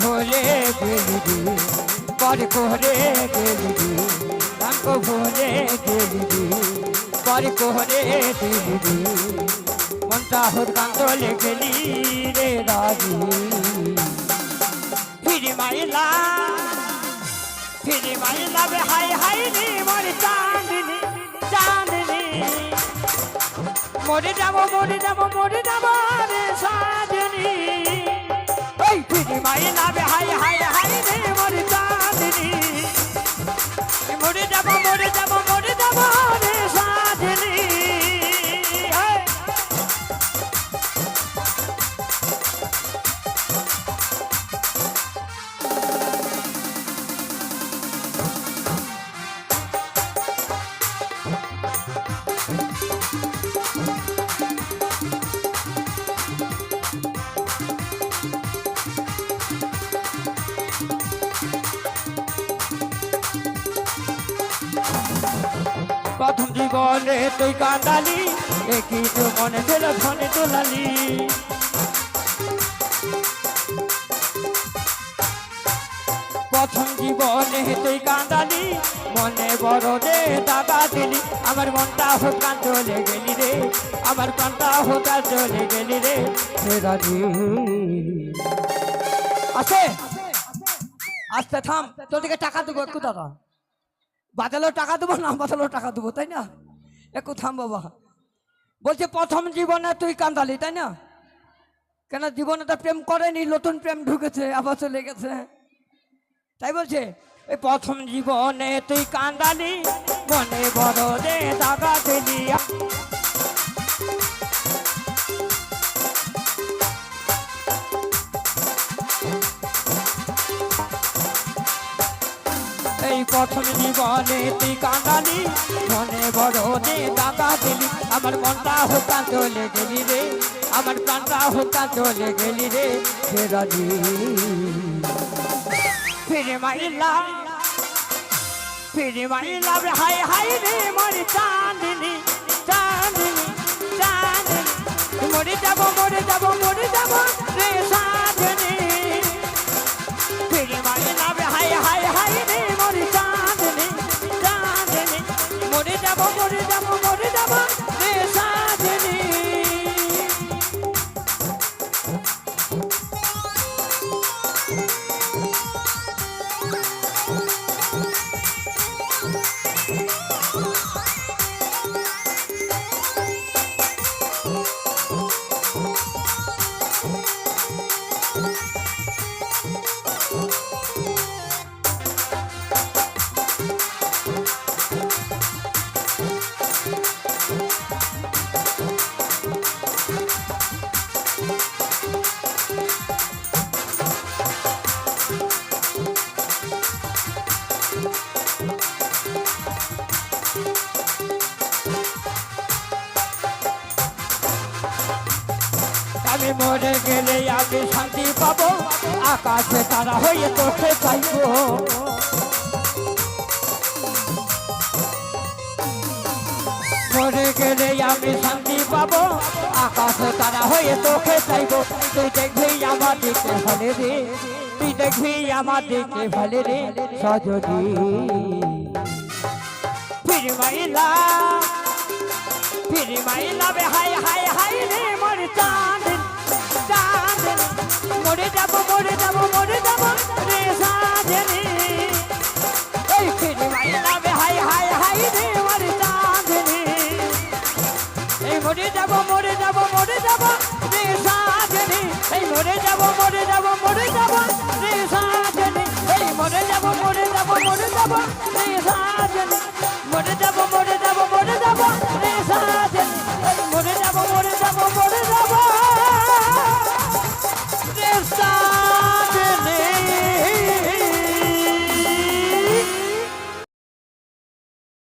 ভুলে গেলি রে পরে করে গেলি রে আমাকে ভুলে গেলি রে পরে করে দিলি রে মনটা হুদান্তলে গেলি রে রাজি ফিরি মাইলা ফিরি মাইলা বে হাই হাই রে মরে চাঁদনি চাঁদনি মরে যাব মরে যাব প্রথম জীবনে তুই কান্দালি একই তো মনে ছিল ধনে তোলালি প্রথম জীবনে তুই কান্দালি মনে বড় রে দাদা দিলি, আমার মনটা হোকান চলে গেলি রে, আমার প্রাণটা হোকান চলে গেলি রে আছে আস্তে থাম, তোর দিকে টাকা দেবো একটু, দাদা। বাজালেও টাকা দেবো, না বাজালেও টাকা দেবো, তাই না? একটু থাম বাবা। বলছে, প্রথম জীবনে তুই কান্দালি, তাই না? কেন, জীবনে তো প্রেম করেনি, নতুন প্রেম ঢুকেছে, আবার চলে গেছে। তাই বলছে, এই প্রথম জীবনে তুই কান্দালি, মনে বড় রে দাগা দিলি এই প্রথম জীবনে তুই কান্দালি মনে বড় রে দাগা দিলি। আমার মনটা হোতা চলে গেলি রে, আমার প্রাণটা হোতা চলে গেলি রে ফেরালি ফিরে মাইলা ফিরে মাইলা হাই হাই রে, মরে চাঁদনি চাঁদনি চাঁদনি। মরে যাব মরে যাব মরে যাব রে সাজনি ফিরে মাইলা হাই হাই হাই যাব যাব। আমি মরে গেলে আমি শান্তি পাবো। আকাশে তারা হয়ে তোকে চাইব। মরে গেলে আমি শান্তি পাবো। আকাশে তারা হয়ে তোকে চাইব। তুই দেখবি আমার দিকে ভালে রে। তুই দেখবি আমার দিকে ভালে রে। সজনী ফির মাইলা, ফিরি মাইলা বে হাই হাই হাই রে মরে মরে যাব মরে যাব মরে যাব। রে এই মরে যাব মরে যাব মরে যাব। রে এই মরে যাব মরে যাব মরে যাব। রে